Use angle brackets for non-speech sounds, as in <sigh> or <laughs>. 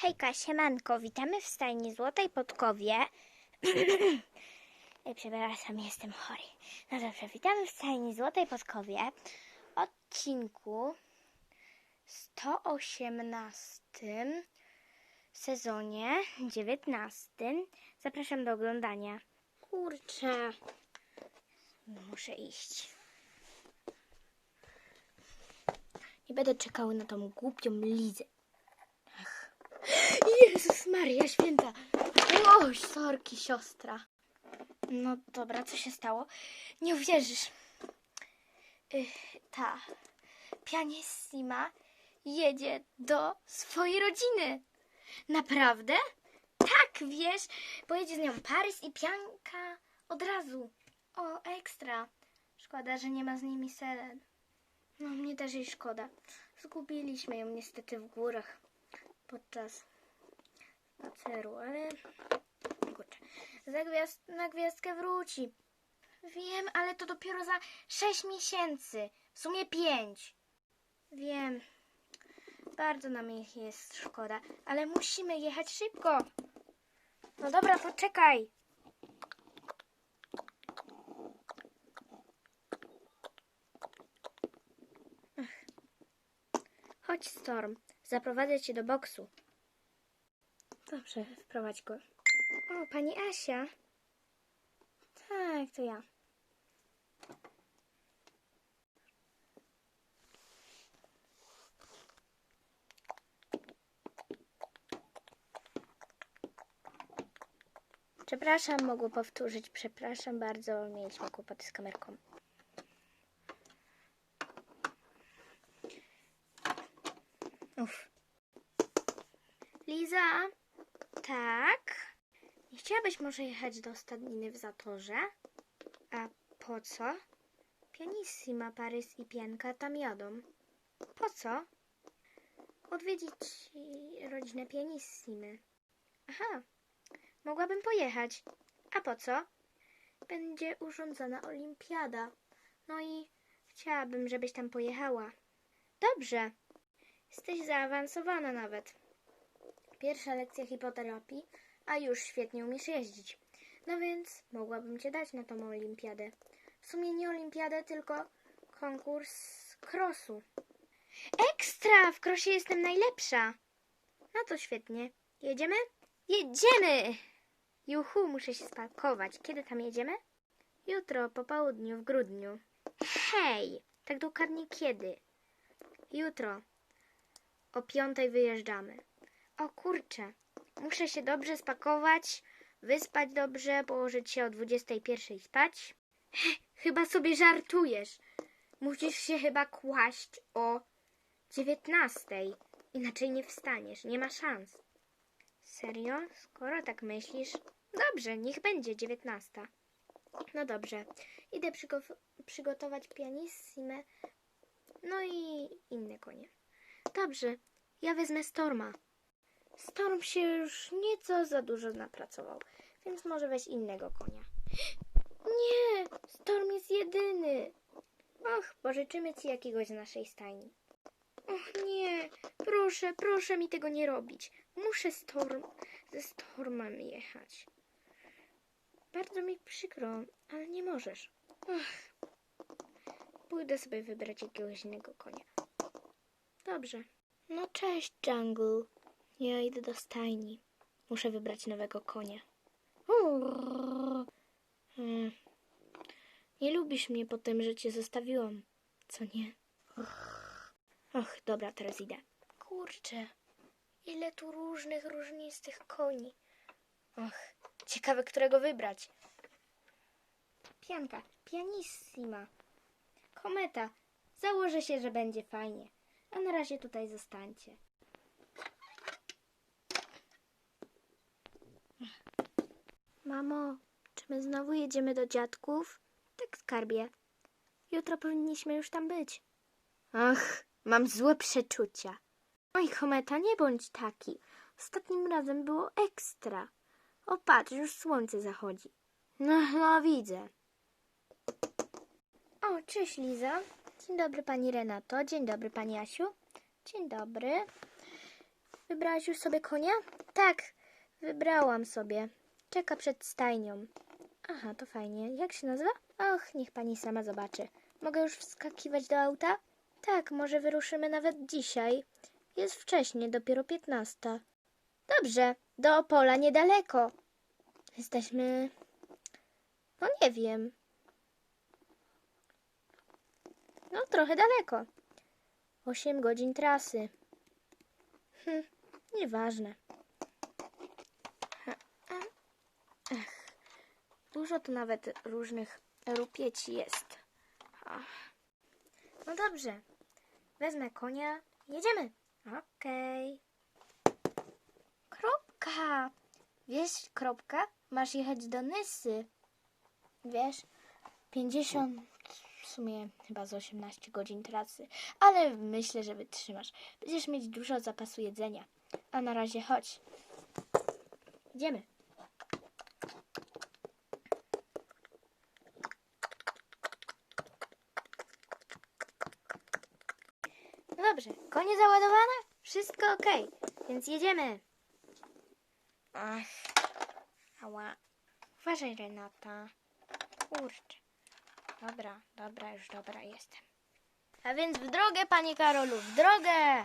Hejka, siemanko, witamy w stajni Złotej Podkowie. Ej, <clears throat> Przepraszam, jestem chory. No dobrze, witamy w stajni Złotej Podkowie. Odcinku 118 sezonie 19. Zapraszam do oglądania. Kurczę, no, muszę iść. Nie będę czekał na tą głupią Lizę. Maria Święta. Oj, sorki, siostra. No dobra, co się stało? Nie uwierzysz. Y, ta pianissima jedzie do swojej rodziny. Naprawdę? Tak, wiesz, pojedzie z nią Parys i Pianka od razu. O, ekstra. Szkoda, że nie ma z nimi Selen. No, mnie też jej szkoda. Zgubiliśmy ją niestety w górach podczas spaceru, ale kurczę, za gwiazd, na gwiazdkę wróci. Wiem, ale to dopiero za 6 miesięcy, w sumie 5. Wiem, bardzo nam ich jest szkoda, ale musimy jechać szybko. No dobra, poczekaj. Chodź, Storm. Zaprowadzę cię do boksu. Dobrze, wprowadź go. O, pani Asia. Tak, to ja. Przepraszam, mogło powtórzyć. Przepraszam bardzo, mieliśmy kłopoty z kamerką. Uff. Liza? Chciałabyś może jechać do stadniny w Zatorze? A po co? Pianissima, Parys i Pianka tam jadą. Po co? Odwiedzić rodzinę Pianissimy. Aha, mogłabym pojechać. A po co? Będzie urządzona olimpiada. No i chciałabym, żebyś tam pojechała. Dobrze. Jesteś zaawansowana nawet. Pierwsza lekcja hipoterapii, a już świetnie umiesz jeździć. No więc mogłabym cię dać na tą olimpiadę. W sumie nie olimpiadę, tylko konkurs krosu. Ekstra! W krosie jestem najlepsza. No to świetnie. Jedziemy? Jedziemy! Juhu, muszę się spakować. Kiedy tam jedziemy? Jutro, po południu, w grudniu. Hej! Tak dokładnie kiedy? Jutro. O piątej wyjeżdżamy. O kurczę, muszę się dobrze spakować, wyspać dobrze, położyć się o 21 spać. <laughs> Chyba sobie żartujesz. Musisz się chyba kłaść o 19. Inaczej nie wstaniesz, nie ma szans. Serio? Skoro tak myślisz? Dobrze, niech będzie 19. No dobrze, idę przygo- przygotować pianissimę, no i inne konie. Dobrze, ja wezmę Storma. Storm się już nieco za dużo napracował, więc może weź innego konia. Nie, Storm jest jedyny. Och, pożyczymy ci jakiegoś z naszej stajni. Och nie, proszę, proszę mi tego nie robić. Muszę Storm, ze Stormem jechać. Bardzo mi przykro, ale nie możesz. Ach, pójdę sobie wybrać jakiegoś innego konia. Dobrze. No cześć, Jungle. Ja idę do stajni. Muszę wybrać nowego konia. Hmm. Nie lubisz mnie po tym, że cię zostawiłam, co nie? Och, dobra, teraz idę. Kurczę, ile tu różnych, różnistych koni. Och, ciekawe, którego wybrać. Pianka, pianissima. Kometa, założę się, że będzie fajnie. A na razie tutaj zostańcie. Mamo, czy my znowu jedziemy do dziadków? Tak, skarbie. Jutro powinniśmy już tam być. Ach, mam złe przeczucia. Oj, Kometa, nie bądź taki. Ostatnim razem było ekstra. O, patrz, już słońce zachodzi. No, no, widzę. O, cześć Liza. Dzień dobry pani Renato. Dzień dobry pani Asiu. Dzień dobry. Wybrałaś już sobie konia? Tak, wybrałam sobie. Czeka przed stajnią. Aha, to fajnie. Jak się nazywa? Och, niech pani sama zobaczy. Mogę już wskakiwać do auta? Tak, może wyruszymy nawet dzisiaj. Jest wcześnie, dopiero piętnasta. Dobrze, do Opola niedaleko. Jesteśmy. No nie wiem. No trochę daleko. Osiem godzin trasy. Hm, nieważne. Dużo tu nawet różnych rupieci jest. No dobrze. Wezmę konia. Jedziemy. Okej. Kropka. Wiesz, kropka? Masz jechać do Nysy. Wiesz, 50, w sumie chyba z 18 godzin trasy, ale myślę, że wytrzymasz. Będziesz mieć dużo zapasu jedzenia. A na razie chodź. Idziemy. Dobrze, konie załadowane? Wszystko ok, więc jedziemy. Ach, ała. Uważaj, Renata. Kurczę. Dobra, dobra, już dobra jestem. A więc w drogę, panie Karolu, w drogę!